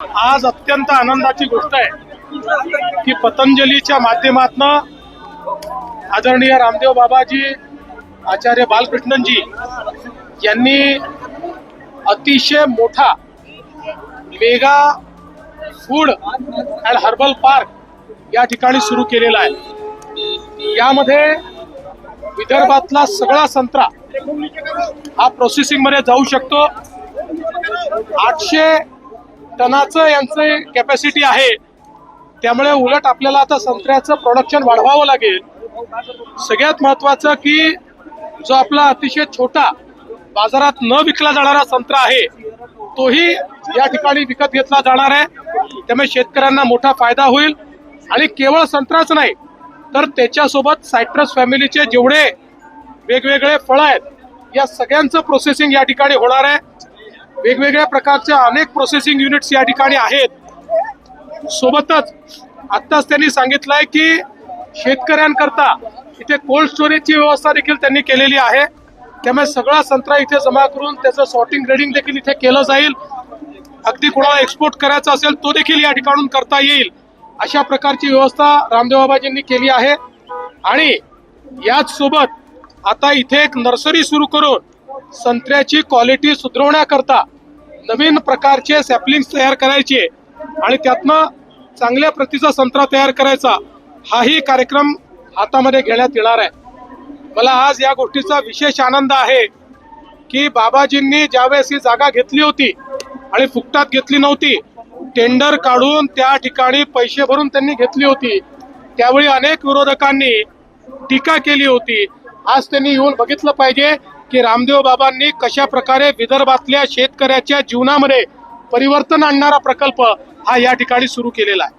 आज अत्यंत आनंदाची गोष्ट आहे की पतंजलीच्या माध्यमातनं आदरणीय रामदेव बाबाजी आचार्य बालकृष्णनजी यांनी अतिशय मोठा mega food and herbal park या ठिकाणी सुरू केलेला आहे. यामध्ये विदर्भातला सगळा संत्रा हा प्रोसेसिंगमध्ये जाऊ शकतो. आठशे टनाचं यांचं कॅपॅसिटी आहे. त्यामुळे उलट आपल्याला आता संत्र्याचं प्रोडक्शन वाढवावं लागेल. सगळ्यात महत्वाचं की जो आपला अतिशय छोटा बाजारात न विकला जाणारा संत्रा आहे तोही या ठिकाणी विकत घेतला जाणार आहे. त्यामुळे शेतकऱ्यांना मोठा फायदा होईल. आणि केवळ संत्राच नाही तर त्याच्यासोबत सायट्रस फॅमिलीचे जेवढे वेगवेगळे फळं आहेत या सगळ्यांचं प्रोसेसिंग या ठिकाणी होणार आहे. वेगवेगळ्या प्रकारच्या अनेक प्रोसेसिंग युनिट्स या ठिकाणी आहेत. सोबतच आत्ताच त्यांनी सांगितलंय की शेतकऱ्यांकरता इथे कोल्ड स्टोरेजची व्यवस्था देखील त्यांनी केलेली आहे. त्यामुळे सगळा संत्रा इथे जमा करून त्याचं सॉर्टिंग ग्रेडिंग देखील इथे केलं जाईल. अगदी कोणाला एक्सपोर्ट करायचा असेल तो देखील या ठिकाणून करता येईल. अशा प्रकारची व्यवस्था रामदेव बाबाजींनी केली आहे. आणि याच सोबत आता इथे एक नर्सरी सुरू करून संत्र्याची क्वालिटी सुधारवण्याकरता नवीन प्रकारचे सॅपलिंग्स तयार करायचे आणि त्यातनं चांगल्या प्रतीचा संत्रा तयार करायचा हाही कार्यक्रम हातामध्ये घेण्यात येणार आहे. मला आज या गोष्टीचा विशेष आनंद आहे की बाबाजींनी ज्यावेळेस ही जागा घेतली होती आणि फुकटात घेतली नव्हती टेंडर काढून त्या ठिकाणी पैसे भरून त्यांनी घेतली होती. त्यावेळी अनेक विरोधकांनी टीका केली होती. आज त्यांनी येऊन बघितलं पाहिजे की रामदेव बाबांनी कशा प्रकारे विदर्भातल्या शेतकऱ्याच्या जीवनामध्ये परिवर्तन आणणारा प्रकल्प हा या ठिकाणी सुरू केलेला आहे.